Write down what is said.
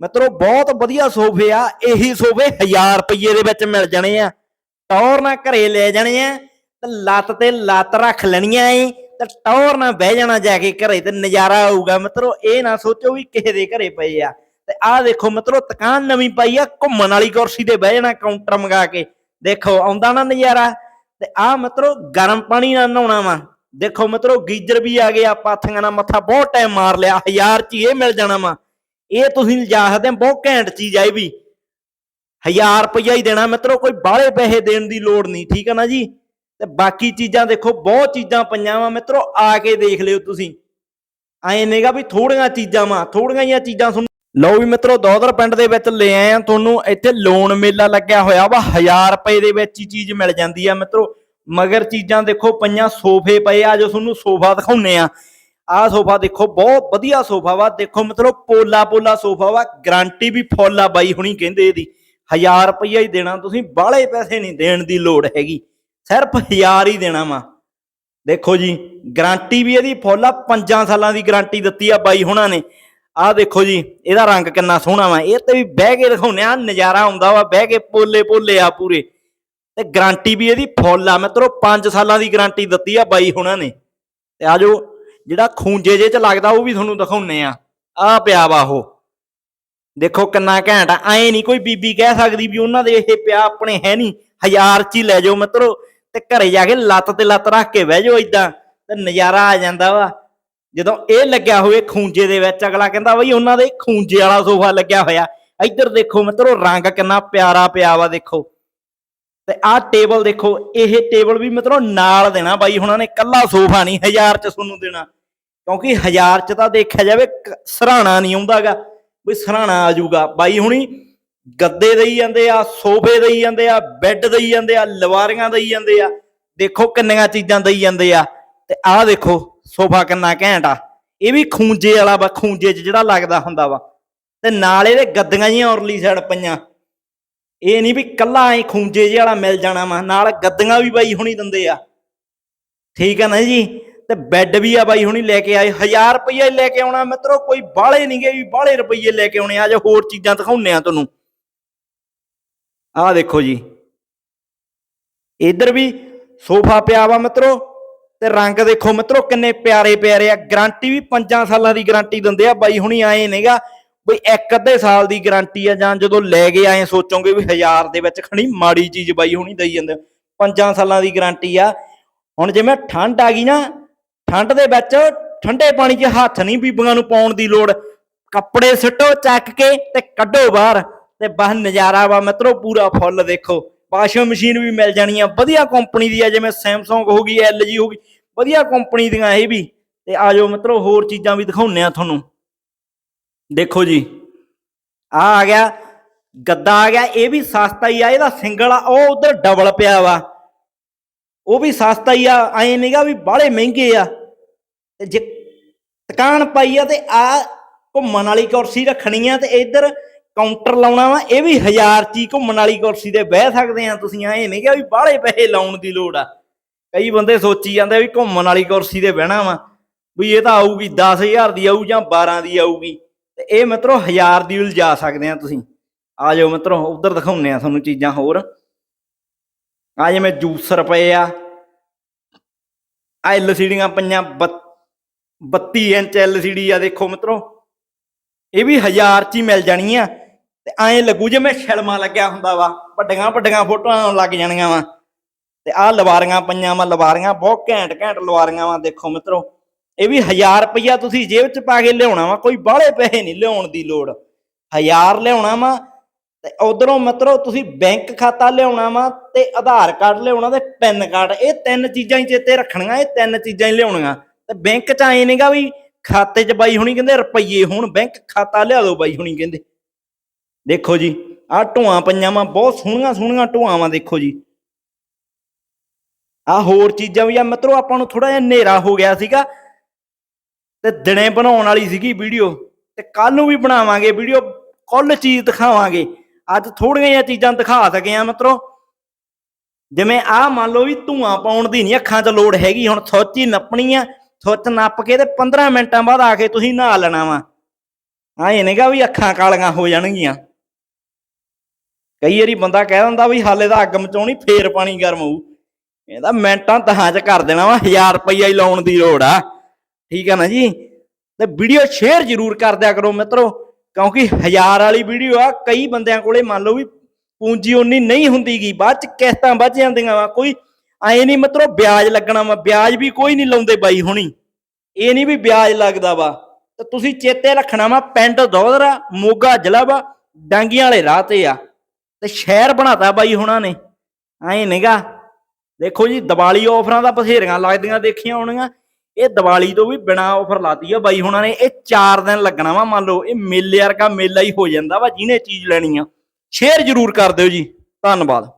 ਮਿੱਤਰੋ ਬਹੁਤ ਵਧੀਆ ਸੋਫੇ ਆ, ਇਹੀ ਸੋਫੇ 1000 ਰੁਪਏ ਦੇ ਵਿੱਚ ਮਿਲ ਜਾਣੇ ਆ। ਟੌਰ ਨਾਲ ਘਰੇ ਲੈ ਜਾਣੇ ਆ, ਤੇ ਲੱਤ ਤੇ ਲੱਤ ਰੱਖ ਲੈਣੀਆਂ ਏ ਤੇ ਟੌਰ ਨਾਲ ਬਹਿ ਜਾਣਾ ਜਾ ਕੇ ਘਰੇ, ਤੇ ਨਜ਼ਾਰਾ ਆਊਗਾ। ਮਿੱਤਰੋ ਇਹ ਨਾ ਸੋਚੋ ਵੀ ਕਿਸੇ ਦੇ ਘਰੇ ਪਏ ਆ। ਤੇ ਆਹ ਦੇਖੋ ਮਿੱਤਰੋ ਤਕਾਨ ਨਵੀਂ ਪਾਈ ਆ, ਘੁੰਮਣ ਵਾਲੀ ਕੁਰਸੀ ਤੇ ਬਹਿ ਜਾਣਾ ਕਾਊਂਟਰ ਮੰਗਾ ਕੇ। ਦੇਖੋ, ਆਉਂਦਾ ਨਾ ਨਜ਼ਾਰਾ, ਤੇ ਆਹ ਮਿੱਤਰੋ ਗਰਮ ਪਾਣੀ ਨਾਲ ਨਹਾਉਣਾ ਵਾ। ਦੇਖੋ ਮਿੱਤਰੋ ਗੀਜਰ ਵੀ ਆ ਗਏ ਆ ਪਾਥੀਆਂ ਨਾਲ ਮੱਥਾ ਬਹੁਤ ਟਾਈਮ ਮਾਰ ਲਿਆ, ਹਜ਼ਾਰ ਚ ਹੀ ਇਹ ਮਿਲ ਜਾਣਾ ਵਾ। ਇਹ ਤੁਸੀਂ ਲਿਜਾ ਸਕਦੇ ਆ ਬਹੁਤ ਘੈਂਟ ਚੀਜ਼ ਆ ਇਹ ਵੀ। 1000 ਰੁਪਈਆ ਹੀ ਦੇਣਾ, ਮਿੱਤਰੋ, ਕੋਈ ਬਾਹਲੇ ਪੈਸੇ ਦੇਣ ਦੀ ਲੋੜ ਨਹੀਂ, ਠੀਕ ਹੈ ਨਾ ਜੀ? ਤੇ ਬਾਕੀ ਚੀਜ਼ਾਂ ਦੇਖੋ, ਬਹੁਤ ਚੀਜ਼ਾਂ ਪਈਆਂ ਵਾ, ਮਿੱਤਰੋ, ਆ ਕੇ ਦੇਖ ਲਿਓ ਤੁਸੀਂ। ਐ ਨੇਗਾ ਵੀ ਥੋੜੀਆਂ ਚੀਜ਼ਾਂ ਵਾ, ਥੋੜੀਆਂ ਹੀ ਚੀਜ਼ਾਂ ਤੁਹਾਨੂੰ ਲਓ ਵੀ ਮਿੱਤਰੋ, ਦੋਦਰ ਪਿੰਡ ਦੇ ਵਿੱਚ ਲੈ ਆਏ ਆ, ਤੁਹਾਨੂੰ ਇੱਥੇ ਲੋਨ ਮੇਲਾ ਲੱਗਿਆ ਹੋਇਆ ਵਾ 1000 ਰੁਪਏ ਦੇ ਵਿੱਚ ਹੀ ਚੀਜ਼ ਮਿਲ ਜਾਂਦੀ ਆ, ਮਿੱਤਰੋ। ਮਗਰ ਚੀਜ਼ਾਂ ਦੇਖੋ, ਪਈਆਂ ਸੋਫੇ ਪਏ ਆ, ਜੋ ਤੁਹਾਨੂੰ ਸੋਫਾ ਦਿਖਾਉਨੇ ਆ। ਆਹ ਸੋਫਾ ਦੇਖੋ, ਬਹੁਤ ਵਧੀਆ ਸੋਫਾ ਵਾ। ਦੇਖੋ, ਮਤਲਬ ਪੋਲਾ ਪੋਲਾ ਸੋਫਾ ਵਾ। ਗਾਰੰਟੀ ਵੀ ਫੁੱਲ ਆ ਬਾਈ ਹੁਣੀ ਕਹਿੰਦੇ ਇਹਦੀ। 1000 ਰੁਪਈਆ ਹੀ ਦੇਣਾ, ਤੁਸੀਂ ਬਾਹਲੇ ਪੈਸੇ ਨਹੀਂ ਦੇਣ ਦੀ ਲੋੜ ਹੈਗੀ। ਸਿਰਫ 1000 ਹੀ ਦੇਣਾ ਵਾ। ਦੇਖੋ ਜੀ ਗਾਰੰਟੀ ਵੀ ਇਹਦੀ ਫੁੱਲ ਆ। 5 ਸਾਲਾਂ ਦੀ ਗਾਰੰਟੀ ਦਿੱਤੀ ਆ ਬਾਈ ਹੁਣਾਂ ਨੇ। ਆਹ ਦੇਖੋ ਜੀ, ਇਹਦਾ ਰੰਗ ਕਿੰਨਾ ਸੋਹਣਾ ਵਾ। ਇਹ ਤੇ ਵੀ ਬਹਿ ਕੇ ਦਿਖਾਉਨੇ ਆ, ਨਜ਼ਾਰਾ ਆਉਂਦਾ ਵਾ, ਬਹਿ ਕੇ ਪੋਲੇ ਪੋਲੇ ਆ ਪੂਰੇ। ਤੇ ਗਾਰੰਟੀ ਵੀ ਇਹਦੀ ਫੁੱਲ ਆ। ਮਿੱਤਰੋ 5 ਸਾਲਾਂ ਦੀ ਗਾਰੰਟੀ ਦਿੱਤੀ ਆ ਬਾਈ ਹੁਣਾਂ ਨੇ। ਤੇ ਆ ਜੋ ਜਿਹੜਾ ਖੂੰਜੇ ਜੇ ਚ ਲੱਗਦਾ ਉਹ ਵੀ ਤੁਹਾਨੂੰ ਦਿਖਾਉਨੇ ਆ। ਆ ਪਿਆ ਵਾ ਉਹ। ਦੇਖੋ ਕਿੰਨਾ ਘੈਂਟ ਆ। ਐ ਨਹੀਂ ਕੋਈ ਬੀਬੀ ਕਹਿ ਸਕਦੀ ਵੀ ਉਹਨਾਂ ਦੇ ਇਹ ਪਿਆ ਆਪਣੇ ਹੈ ਨਹੀਂ। ਹਜ਼ਾਰ ਚ ਹੀ ਲੈ ਜਾਓ ਮਿੱਤਰੋ ਤੇ ਘਰੇ ਜਾ ਕੇ ਲੱਤ ਤੇ ਲੱਤ ਰੱਖ ਕੇ ਬਹਿ ਜਾਓ ਇਦਾਂ ਤੇ ਨਜ਼ਾਰਾ ਆ ਜਾਂਦਾ ਵਾ। ਜਦੋਂ ਇਹ ਲੱਗਿਆ ਹੋਵੇ ਖੂੰਜੇ ਦੇ ਵਿੱਚ, ਅਗਲਾ ਕਹਿੰਦਾ ਬਈ ਉਹਨਾਂ ਦੇ ਖੂੰਜੇ ਵਾਲਾ ਸੋਫਾ ਲੱਗਿਆ ਹੋਇਆ। ਇੱਧਰ ਦੇਖੋ ਮਿੱਤਰੋ ਰੰਗ ਕਿੰਨਾ ਪਿਆਰਾ ਪਿਆ ਵਾ ਦੇਖੋ। ਤੇ ਆਹ ਟੇਬਲ ਦੇਖੋ, ਇਹ ਟੇਬਲ ਵੀ ਮਿੱਤਰੋ ਨਾਲ ਦੇਣਾ ਬਾਈ, ਹੁਣਾਂ ਨੇ ਕੱਲਾ ਸੋਫਾ ਨਹੀਂ, ਹਜ਼ਾਰ ਚ ਤੁਹਾਨੂੰ ਦੇਣਾ। ਕਿਉਂਕਿ ਹਜ਼ਾਰ ਚ ਤਾਂ ਦੇਖਿਆ ਜਾਵੇ ਸਰਾਣਾ ਨਹੀਂ ਆਉਂਦਾਗਾ ਵੀ ਸਰਾਣਾ ਆ ਜਾਊਗਾ। ਬਾਈ ਹੁਣੀ ਗੱਦੇ ਦੇਈ ਜਾਂਦੇ ਆ, ਸੋਫੇ ਦੇਈ ਜਾਂਦੇ ਆ, ਬੈੱਡ ਦੇਈ ਜਾਂਦੇ ਆ, ਲਵਾਰੀਆਂ ਦੇਈ ਜਾਂਦੇ ਆ। ਦੇਖੋ ਕਿੰਨੀਆਂ ਚੀਜ਼ਾਂ ਦੇਈ ਜਾਂਦੇ ਆ। ਤੇ ਆਹ ਦੇਖੋ, ਸੋਫਾ ਕਿੰਨਾ ਘੈਂਟ ਆ। ਇਹ ਵੀ ਖੂੰਜੇ ਵਾਲਾ ਵਾ, ਖੂੰਜੇ 'ਚ ਜਿਹੜਾ ਲੱਗਦਾ ਹੁੰਦਾ ਵਾ। ਤੇ ਨਾਲ ਇਹਦੇ ਗੱਦੀਆਂ ਜੀਆਂ ਔਰਲੀ ਸਾਈਡ ਪਈਆਂ। ਇਹ ਨਹੀਂ ਵੀ ਕੱਲਾ ਐ ਖੂੰਜੇ ਜਿਹੇ ਵਾਲਾ ਮਿਲ ਜਾਣਾ ਵਾ, ਨਾਲ ਗੱਦੀਆਂ ਵੀ ਬਾਈ ਹੁਣੀ ਦਿੰਦੇ ਆ। ਠੀਕ ਆ ਨਾ ਜੀ? ਤੇ ਬੈੱਡ ਵੀ ਆ ਬਾਈ ਹੁਣੀ ਲੈ ਕੇ ਆਏ 1000 ਰੁਪਏ ਲੈ ਕੇ ਆਉਣਾ ਮਿੱਤਰੋ, ਕੋਈ ਬਾਹਲੇ ਨਹੀਂਗੇ ਵੀ ਬਾਹਲੇ ਰੁਪਏ ਲੈ ਕੇ ਆਉਣੇ ਆ। ਜਾਂ ਹੋਰ ਚੀਜ਼ਾਂ ਦਿਖਾਉਣੇ ਆ ਤੁਹਾਨੂੰ। ਆਹ ਦੇਖੋ ਜੀ। ਇਧਰ ਵੀ ਸੋਫਾ ਪਿਆ ਵਾ ਮਿੱਤਰੋ, ਤੇ ਰੰਗ ਦੇਖੋ ਮਿੱਤਰੋ, ਕਿੰਨੇ ਪਿਆਰੇ ਪਿਆਰੇ ਆ। ਗਾਰੰਟੀ ਵੀ 5 ਸਾਲਾਂ ਦੀ ਗਾਰੰਟੀ ਦਿੰਦੇ ਆ, ਬਾਈ ਹੁਣੀ ਆਏ ਨੇਗਾ ਬਈ ਇੱਕ ਅੱਧੇ ਸਾਲ ਦੀ ਗਾਰੰਟੀ ਆ ਜਾਂ ਜਦੋਂ ਲੈ ਕੇ ਆਏ ਸੋਚੋਗੇ ਵੀ 1000 ਦੇ ਵਿੱਚ ਖਣੀ ਮਾੜੀ ਚੀਜ਼ ਬਾਈ ਹੁਣੀ ਦਈ ਜਾਂਦੇ ਪੰਜਾਂ ਸਾਲਾਂ ਦੀ ਗਾਰੰਟੀ ਆ। ਹੁਣ ਜਿਵੇਂ ਠੰਡ ਆ ਗਈ ਨਾ, ਠੰਡ ਦੇ ਵਿੱਚ ਠੰਡੇ ਪਾਣੀ 'ਚ ਹੱਥ ਨਹੀਂ ਬੀਬੀਆਂ ਨੂੰ ਪਾਉਣ ਦੀ ਲੋੜ। ਕੱਪੜੇ ਸਿੱਟੋ, ਚੱਕ ਕੇ ਤੇ ਕੱਢੋ ਬਾਹਰ। ਤੇ ਬਸ ਨਜ਼ਾਰਾ ਵਾ ਮਿੱਤਰੋ, ਪੂਰਾ ਫੁੱਲ ਦੇਖੋ। ਵਾਸ਼ਿੰਗ ਮਸ਼ੀਨ ਵੀ ਮਿਲ ਜਾਣੀ ਆ। ਵਧੀਆ ਕੰਪਨੀ ਦੀ ਆ, ਜਿਵੇਂ ਸੈਮਸੰਗ ਹੋ ਗਈ LG ਹੋ ਗਈ। ਵਧੀਆ ਕੰਪਨੀ ਦੀਆਂ ਇਹ ਵੀ। ਤੇ ਆਜੋ ਮਿੱਤਰੋ, ਹੋਰ ਚੀਜ਼ਾਂ ਵੀ ਦਿਖਾਉਨੇ ਆ ਤੁਹਾਨੂੰ। ਦੇਖੋ ਜੀ। ਆ ਆ ਗਿਆ, ਗੱਦਾ ਆ ਗਿਆ, ਇਹ ਵੀ ਸਸਤਾ ਹੀ ਆ, ਇਹਦਾ ਸਿੰਗਲ ਆ, ਉਹ ਉਧਰ ਡਬਲ ਪਿਆ ਵਾ। ਉਹ ਵੀ ਸਸਤਾ ਹੀ ਆ, ਐ ਨਹੀਂਗਾ ਵੀ ਬਾਹਲੇ ਮਹਿੰਗੇ ਆ। ਤੇ ਜੇ ਦੁਕਾਨ ਪਾਈ ਆ ਤੇ ਆ ਘੁੰਮਣ ਵਾਲੀ ਕੁਰਸੀ ਰੱਖਣੀ ਆ ਤੇ ਇੱਧਰ ਕਾਊਂਟਰ ਲਾਉਣਾ ਵਾ, ਇਹ ਵੀ ਹਜ਼ਾਰ ਚ ਹੀ ਘੁੰਮਣ ਵਾਲੀ ਕੁਰਸੀ ਤੇ ਬਹਿ ਸਕਦੇ ਆ ਤੁਸੀਂ, ਐ ਨਹੀਂ ਕਿ ਵੀ ਬਾਹਲੇ ਪੈਸੇ ਲਾਉਣ ਦੀ ਲੋੜ ਆ। ਕਈ ਬੰਦੇ ਸੋਚੀ ਜਾਂਦੇ ਵੀ ਘੁੰਮਣ ਵਾਲੀ ਕੁਰਸੀ ਤੇ ਬਹਿਣਾ ਵਾ, ਵੀ ਇਹ ਤਾਂ ਆਊਗੀ 10000 ਦੀ ਆਊ ਜਾਂ 12 ਦੀ ਆਊਗੀ। ਤੇ ਇਹ ਮਿੱਤਰੋ ਹਜ਼ਾਰ ਦੀ ਉਲਝਾ ਸਕਦੇ ਆ ਤੁਸੀਂ। ਆ ਜਾਓ ਮਿੱਤਰੋ, ਉਧਰ ਦਿਖਾਉਨੇ ਆ ਤੁਹਾਨੂੰ ਚੀਜ਼ਾਂ ਹੋਰ। ਆ ਜਿਵੇਂ ਜੂਸਰ ਪਏ ਆ। ਆ ਐਲਸੀਡੀਆਂ ਪਈਆਂ 32 ਇੰਚ ਐਲਸੀਡੀ ਆ ਦੇਖੋ ਮਿੱਤਰੋ। ਇਹ ਵੀ ਹਜ਼ਾਰ ਚ ਹੀ ਮਿਲ ਜਾਣੀ ਆ ਤੇ ਐਂ ਲੱਗੂ ਜਿਵੇਂ ਛਲਮਾ ਲੱਗਿਆ ਹੁੰਦਾ ਵਾ। ਵੱਡੀਆਂ ਵੱਡੀਆਂ ਫੋਟੋਆਂ ਲੱਗ ਜਾਣੀਆਂ ਵਾ। ਤੇ ਆਹ ਲਵਾਰੀਆਂ ਪਈਆਂ ਵਾ, ਲਵਾਰੀਆਂ ਬਹੁਤ ਘੈਂਟ ਘੈਂਟ ਲਵਾਰੀਆਂ ਵਾ, ਦੇਖੋ ਮਿੱਤਰੋ। ਇਹ ਵੀ 1000 ਰੁਪਈਆ ਤੁਸੀਂ ਜੇਬ ਚ ਪਾ ਕੇ ਲਿਆਉਣਾ ਵਾ, ਕੋਈ ਬਾਹਲੇ ਪੈਸੇ ਨਹੀਂ ਲਿਆਉਣ ਦੀ ਲੋੜ। 1000 ਲਿਆਉਣਾ ਵਾ ਤੇ ਉਧਰੋਂ ਮਿੱਤਰੋ ਤੁਸੀਂ ਬੈਂਕ ਖਾਤਾ ਲਿਆਉਣਾ ਵਾ ਤੇ ਆਧਾਰ ਕਾਰਡ ਲਿਆਉਣਾ ਤੇ ਪੈਨ ਕਾਰਡ, ਇਹ ਤਿੰਨ ਚੀਜ਼ਾਂ ਹੀ ਚੇਤੇ ਰੱਖਣੀਆਂ, ਇਹ ਤਿੰਨ ਚੀਜ਼ਾਂ ਹੀ ਲਿਆਉਣੀਆਂ। ਤੇ ਬੈਂਕ ਚ ਆਏ ਨੇਗਾ ਵੀ ਖਾਤੇ 'ਚ ਬਾਈ ਹੁਣੀ ਕਹਿੰਦੇ ਰੁਪਈਏ ਹੁਣ, ਬੈਂਕ ਖਾਤਾ ਲਿਆ ਦਿਓ ਬਾਈ ਹੁਣੀ ਕਹਿੰਦੇ। ਦੇਖੋ ਜੀ, ਆਹ ਢੂਆਂ ਪਈਆਂ ਵਾ, ਬਹੁਤ ਸੋਹਣੀਆਂ ਸੋਹਣੀਆਂ ਢੋਆਂ ਵਾ, ਦੇਖੋ ਜੀ। ਆ ਹੋਰ ਚੀਜ਼ਾਂ ਵੀ ਆ ਮਿੱਤਰੋ ਆਪਾਂ ਨੂੰ ਥੋੜਾ ਜਿਹਾ ਹਨੇਰਾ ਹੋ ਗਿਆ ਸੀਗਾ। ਤੇ ਦਿਨੇ ਬਣਾਉਣ ਵਾਲੀ ਸੀਗੀ ਵੀਡੀਓ ਤੇ ਕੱਲ ਨੂੰ ਵੀ ਬਣਾਵਾਂਗੇ ਵੀਡੀਓ, ਕੁੱਲ ਚੀਜ਼ ਦਿਖਾਵਾਂਗੇ। ਅੱਜ ਥੋੜੀਆਂ ਜਿਹੀਆਂ ਚੀਜ਼ਾਂ ਦਿਖਾ ਸਕੇ ਆ ਮਿੱਤਰੋ। ਜਿਵੇਂ ਆਹ ਮੰਨ ਲਓ ਵੀ ਧੂਆਂ ਪਾਉਣ ਦੀ ਨਹੀਂ ਅੱਖਾਂ 'ਚ ਲੋੜ ਹੈਗੀ, ਹੁਣ ਸੁੱਚ ਹੀ ਨੱਪਣੀ ਆ ਸੁੱਚ ਨੱਪ ਕੇ ਤੇ 15 ਮਿੰਟਾਂ ਬਾਅਦ ਆ ਕੇ ਤੁਸੀਂ ਨਹਾ ਲੈਣਾ ਵਾ। ਐ ਨਹੀਂਗਾ ਵੀ ਅੱਖਾਂ ਕਾਲੀਆਂ ਹੋ ਜਾਣਗੀਆਂ। ਕਈ ਵਾਰੀ ਬੰਦਾ ਕਹਿ ਦਿੰਦਾ ਵੀ ਹਾਲੇ ਤਾਂ ਅੱਗ ਮਚਾਉਣੀ, ਫੇਰ ਪਾਣੀ ਗਰਮ ਹੋਊ। ਇਹਦਾ ਮਿੰਟਾਂ ਦਹਾਂ ਚ ਕਰ ਦੇਣਾ ਵਾ 1000 ਰੁਪਈਆ ਹੀ ਲਾਉਣ ਦੀ ਲੋੜ ਆ। ਠੀਕ ਆ ਨਾ ਜੀ? ਤੇ ਵੀਡੀਓ ਸ਼ੇਅਰ ਜ਼ਰੂਰ ਕਰ ਦਿਆ ਕਰੋ ਮਿੱਤਰੋ, ਕਿਉਂਕਿ ਹਜ਼ਾਰ ਵਾਲੀ ਵੀਡੀਓ ਆ, ਕਈ ਬੰਦਿਆਂ ਕੋਲੇ ਮੰਨ ਲਓ ਵੀ ਪੂੰਜੀ ਉਨੀ ਨਹੀਂ ਹੁੰਦੀਗੀ ਬਾਅਦ ਚ ਕਿਸ਼ਤਾਂ ਵੱਜ ਜਾਂਦੀਆਂ ਵਾ, ਕੋਈ ਐ ਨਹੀਂ ਮਿੱਤਰੋ ਵਿਆਜ ਲੱਗਣਾ ਵਾ, ਵਿਆਜ ਵੀ ਕੋਈ ਨਹੀਂ ਲਾਉਂਦੇ ਬਾਈ ਹੁਣੀ। ਇਹ ਨਹੀਂ ਵੀ ਵਿਆਜ ਲੱਗਦਾ ਵਾ। ਤੇ ਤੁਸੀਂ ਚੇਤੇ ਰੱਖਣਾ ਵਾ, ਪਿੰਡ ਦੌਦਰਾ ਮੋਗਾ ਜ਼ਿਲ੍ਹਾ ਵਾ, ਡਾਂਗੀਆਂ ਵਾਲੇ ਰਾਹ ਤੇ ਆ। ਤੇ ਸ਼ਹਿਰ ਬਣਾਤਾ ਬਾਈ ਹੁਣਾਂ ਨੇ। ਐ ਨਹੀਂਗਾ ਦੇਖੋ ਜੀ, ਦੀਵਾਲੀ ਆਫਰਾਂ ਦਾ ਬਥੇਰੀਆਂ ਲੱਗਦੀਆਂ ਦੇਖੀਆਂ ਹੋਣੀਆਂ। ਇਹ ਦੀਵਾਲੀ ਤੋਂ ਵੀ ਬਿਨਾ ਆਫਰ ਲਾਤੀ ਆ ਬਾਈ ਹੁਣਾਂ ਨੇ, ਇਹ 4 ਦਿਨ ਲੱਗਣਾ ਵਾ, ਮੰਨ ਲਓ, ਇਹ ਮੇਲੇ ਵਰਗਾ ਮੇਲਾ ਹੀ ਹੋ ਜਾਂਦਾ ਵਾ, ਜਿਹਨੇ ਚੀਜ਼ ਲੈਣੀ ਆ। ਸ਼ੇਅਰ ਜ਼ਰੂਰ ਕਰ ਦਿਓ ਜੀ। ਧੰਨਵਾਦ।